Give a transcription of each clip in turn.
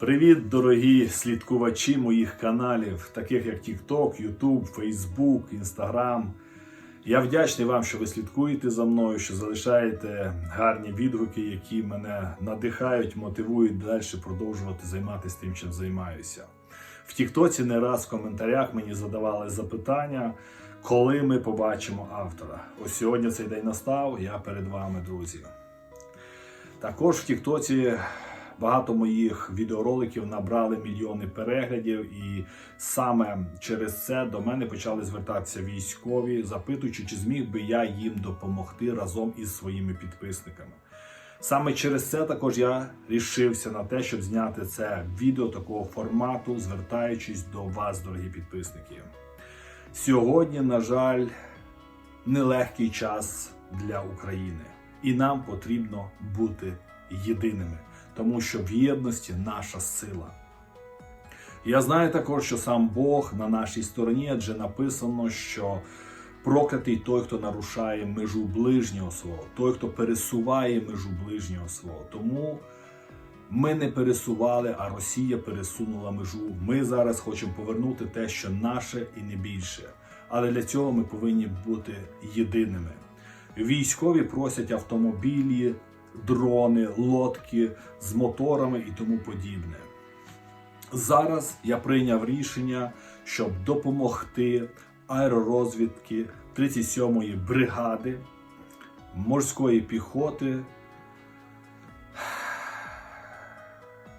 Привіт, дорогі слідкувачі моїх каналів, таких як TikTok, YouTube, Facebook, Instagram. Я вдячний вам, що ви слідкуєте за мною, що залишаєте гарні відгуки, які мене надихають, мотивують далі продовжувати займатися тим, чим займаюся. В Тіктоці не раз в коментарях мені задавали запитання, коли ми побачимо автора. Ось сьогодні цей день настав, я перед вами, друзі. Також в Тіктоці багато моїх відеороликів набрали мільйони переглядів, і саме через це до мене почали звертатися військові, запитуючи, чи зміг би я їм допомогти разом із своїми підписниками. Саме через це також я рішився на те, щоб зняти це відео такого формату, звертаючись до вас, дорогі підписники. Сьогодні, на жаль, нелегкий час для України, і нам потрібно бути єдиними, тому що в єдності наша сила. Я знаю також, що сам Бог на нашій стороні, адже написано, що проклятий той, хто нарушає межу ближнього свого, той, хто пересуває межу ближнього свого. Тому ми не пересували, а Росія пересунула межу. Ми зараз хочемо повернути те, що наше і не більше. Але для цього ми повинні бути єдиними. Військові просять автомобілі, дрони, лодки з моторами і тому подібне. Зараз я прийняв рішення, щоб допомогти аеророзвідки 37-ї бригади морської піхоти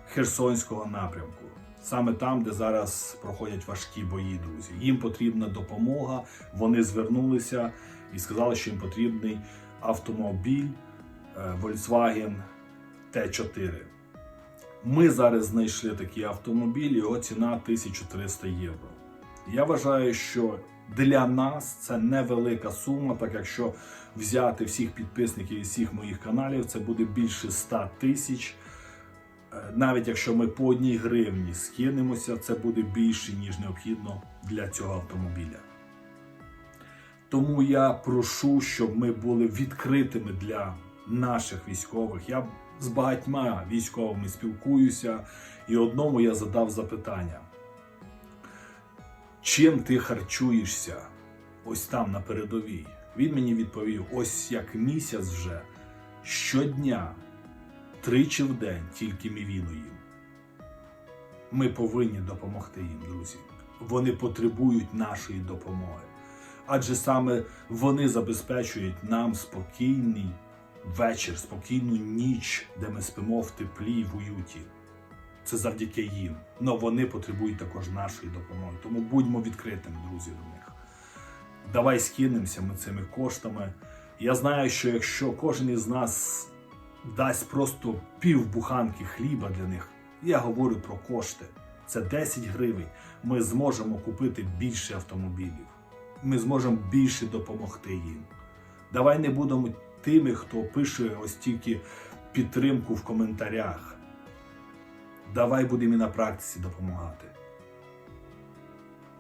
Херсонського напрямку. Саме там, де зараз проходять важкі бої, друзі. Їм потрібна допомога. Вони звернулися і сказали, що їм потрібний автомобіль Volkswagen T4. Ми зараз знайшли такий автомобіль, його ціна 1300 євро. Я вважаю, що для нас це невелика сума, так якщо взяти всіх підписників із всіх моїх каналів, це буде більше 100 тисяч. Е, Навіть якщо ми по одній гривні скинемося, це буде більше, ніж необхідно для цього автомобіля. Тому я прошу, щоб ми були відкритими для наших військових. Я з багатьма військовими спілкуюся, і одному я задав запитання: чим ти харчуєшся ось там на передовій? Він мені відповів: ось як місяць вже щодня, тричі в день тільки мівіну їм. Ми повинні допомогти їм, друзі. Вони потребують нашої допомоги. Адже саме вони забезпечують нам спокійний вечір, спокійну ніч, де ми спимо в теплі і в уюті. Це завдяки їм. Но вони потребують також нашої допомоги. Тому будьмо відкритими, друзі, до них. Давай скинемося ми цими коштами. Я знаю, що якщо кожен із нас дасть просто пів буханки хліба для них, я говорю про кошти. Це 10 гривень. Ми зможемо купити більше автомобілів. Ми зможемо більше допомогти їм. Давай не будемо тими, хто пише ось тільки підтримку в коментарях. Давай будемо і на практиці допомагати.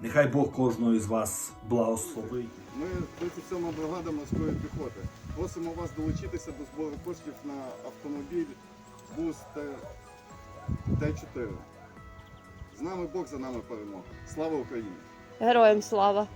Нехай Бог кожного із вас благословить. Ми 37 бригада морської піхоти. Просимо вас долучитися до збору коштів на автомобіль Бус Т- Т4. З нами Бог, за нами перемога. Слава Україні! Героям слава!